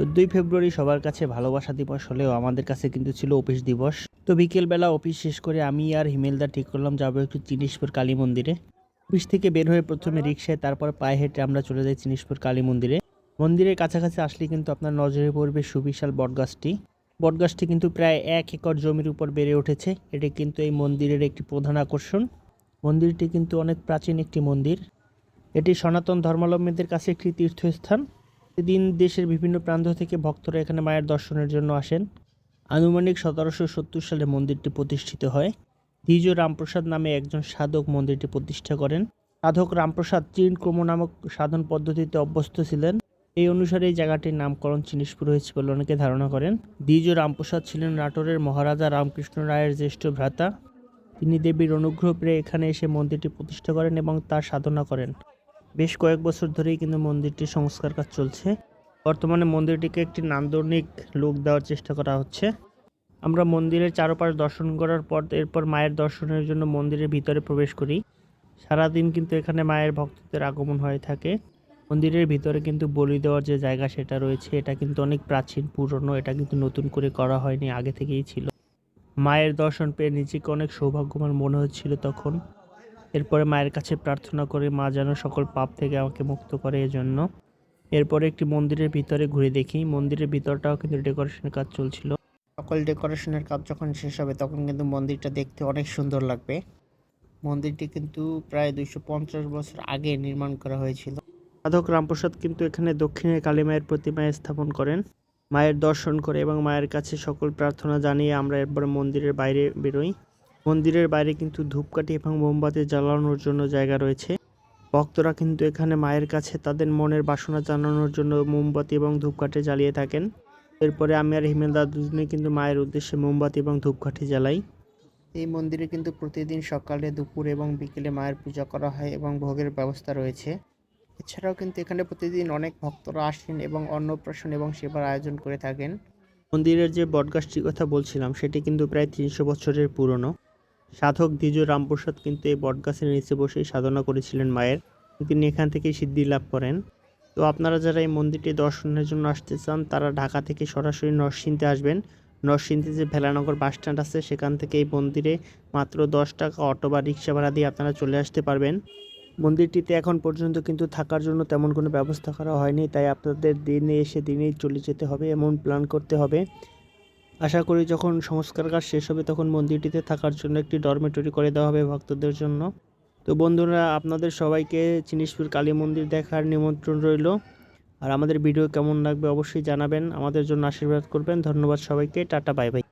চোদ্দোই ফেব্রুয়ারি সবার কাছে ভালোবাসা দিবস হলেও আমাদের কাছে কিন্তু ছিল অফিস দিবস। তো বিকেলবেলা অফিস শেষ করে আমি আর হিমেলদা ঠিক করলাম, যাব একটু চিনিসপুর কালী মন্দিরে। অফিস থেকে বের হয়ে প্রথমে রিক্সায়, তারপর পায়ে হেঁটে আমরা চলে যাই চিনিসপুর কালী মন্দিরে। মন্দিরের কাছাকাছি আসলে কিন্তু আপনার নজরে পড়বে সুবিশাল বটগাছটি। বটগাছটি কিন্তু প্রায় এক একর জমির উপর বেড়ে উঠেছে। এটি কিন্তু এই মন্দিরের একটি প্রধান আকর্ষণ। মন্দিরটি কিন্তু অনেক প্রাচীন একটি মন্দির। এটি সনাতন ধর্মাবলম্বীদের কাছে একটি তীর্থস্থান। প্রতিদিন দেশের বিভিন্ন প্রান্ত থেকে ভক্তরা এখানে মায়ের দর্শনের জন্য আসেন। আনুমানিক সতেরোশো সত্তর সালে মন্দিরটি প্রতিষ্ঠিত হয়। দ্বিজ রামপ্রসাদ নামে একজন সাধক মন্দিরটি প্রতিষ্ঠা করেন। সাধক রামপ্রসাদ চীন ক্রম নামক সাধন পদ্ধতিতে অভ্যস্ত ছিলেন। এই অনুসারে এই জায়গাটির নামকরণ চিনিসপুর হয়েছে বলে অনেকে ধারণা করেন। দ্বিজ রামপ্রসাদ ছিলেন নাটোরের মহারাজা রামকৃষ্ণ রায়ের জ্যেষ্ঠ ভ্রাতা। তিনি দেবীর অনুগ্রহ পেয়ে এখানে এসে মন্দিরটি প্রতিষ্ঠা করেন এবং তার সাধনা করেন। বেশ কয়েক বছর ধরেই কিন্তু মন্দিরটির সংস্কার কাজ চলছে। বর্তমানে মন্দিরটিকে একটি নান্দনিক লুক দেওয়ার চেষ্টা করা হচ্ছে। আমরা মন্দিরের চারপাশ দর্শন করার পর এরপর মায়ের দর্শনের জন্য মন্দিরের ভিতরে প্রবেশ করি। সারাদিন কিন্তু এখানে মায়ের ভক্তদের আগমন হয়ে থাকে। মন্দিরের ভিতরে কিন্তু বলি দেওয়ার যে জায়গা সেটা রয়েছে, এটা কিন্তু অনেক প্রাচীন, পুরনো, এটা কিন্তু নতুন করে করা হয়নি, আগে থেকেই ছিল। মায়ের দর্শন পেয়ে নিজেকে অনেক সৌভাগ্যবান মনে হচ্ছিল তখন। এরপরে মায়ের কাছে প্রার্থনা করে মা যেন সকল পাপ থেকে আমাকে মুক্ত করে এজন্য। এরপরে একটি মন্দিরের ভিতরে ঘুরে দেখি। মন্দিরের ভিতরটাও কিন্তু ডেকোরেশনের কাজ চলছিল। সকল ডেকোরেশনের কাজ যখন শেষ হবে তখন কিন্তু মন্দিরটা দেখতে অনেক সুন্দর লাগবে। মন্দিরটি কিন্তু প্রায় দুইশো পঞ্চাশ বছর আগে নির্মাণ করা হয়েছিল। সাধক রামপ্রসাদ কিন্তু এখানে দক্ষিণে কালী মায়ের প্রতিমা স্থাপন করেন। মায়ের দর্শন করে এবং মায়ের কাছে সকল প্রার্থনা জানিয়ে আমরা এরপরে মন্দিরের বাইরে বেরোই। মন্দিরের বাইরে কিন্তু ধূপকাঠি এবং মোমবাতি জ্বালানোর জন্য জায়গা রয়েছে। ভক্তরা কিন্তু এখানে মায়ের কাছে তাদের মনের বাসনা জানানোর জন্য মোমবাতি এবং ধূপকাঠি জ্বালিয়ে থাকেন। এরপরে আমি আর হিমেলদা দুজনে কিন্তু মায়ের উদ্দেশ্যে মোমবাতি এবং ধূপকাঠি জ্বালাই। এই মন্দিরে কিন্তু প্রতিদিন সকালে দুপুর এবং বিকেলে মায়ের পূজা করা হয় এবং ভোগের ব্যবস্থা রয়েছে। এছাড়াও কিন্তু এখানে প্রতিদিন অনেক ভক্তরা আসেন এবং অন্নপ্রাশন এবং সেবার আয়োজন করে থাকেন। মন্দিরের যে বটগাছটির কথা বলছিলাম সেটি কিন্তু প্রায় তিনশো বছরের পুরনো। সাধক দ্বিজ রামপ্রসাদ কিন্তু এই বটগাছের নিচে বসেই সাধনা করেছিলেন মায়ের। তিনি এখান থেকেই সিদ্ধি লাভ করেন। তো আপনারা যারা এই মন্দিরটি দর্শনের জন্য আসতে চান, তারা ঢাকা থেকে সরাসরি নরসিংদে আসবেন। নরসিংদে যে ভেলানগর বাস স্ট্যান্ড আছে, সেখান থেকে এই মন্দিরে মাত্র দশ টাকা অটো বা রিক্সা ভাড়া দিয়ে আপনারা চলে আসতে পারবেন। মন্দিরটিতে এখন পর্যন্ত কিন্তু থাকার জন্য তেমন কোনো ব্যবস্থা করা হয়নি, তাই আপনাদের দিনে এসে দিনেই চলে যেতে হবে, এমন প্ল্যান করতে হবে। আশা করি যখন সংস্কার কাজ শেষ হবে তখন মন্দিরটিতে থাকার জন্য একটি ডরমেটরি করে দেওয়া হবে ভক্তদের জন্য। তো বন্ধুরা, আপনাদের সবাইকে চিনিসপুর কালী মন্দির দেখার নিমন্ত্রণ রইল। আর আমাদের ভিডিও কেমন লাগবে অবশ্যই জানাবেন। আমাদের জন্য আশীর্বাদ করবেন। ধন্যবাদ সবাইকে। Tata, bye bye.